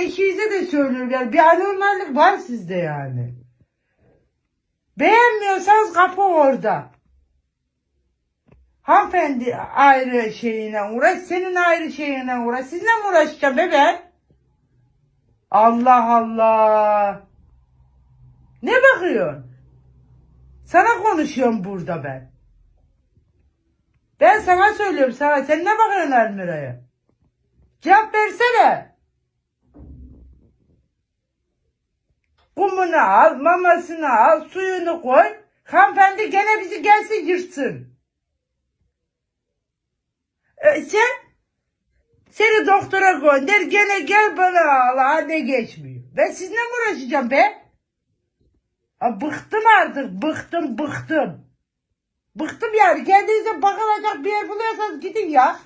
İkinize de söylüyorum bir anormallik var sizde yani. Beğenmiyorsanız kapı orada. Hanımefendi ayrı şeyine uğraş, senin ayrı şeyine uğraş. Sizinle mi uğraşacağım be ben? Allah Allah. Ne bakıyorsun? Sana konuşuyorum burada ben. Ben sana söylüyorum sana. Sen ne bakıyorsun Almira'ya? Cevap versene. Kumunu al, mamasını al, suyunu koy. Hanımefendi gene bizi gelsin yırtsın. E, sen seni doktora gönder gene gel bana al hadi geçmiyor. Ben sizinle mi uğraşacağım be? Ha, bıktım artık bıktım bıktım. Bıktım yani kendinize bakılacak bir yer buluyorsanız gidin ya.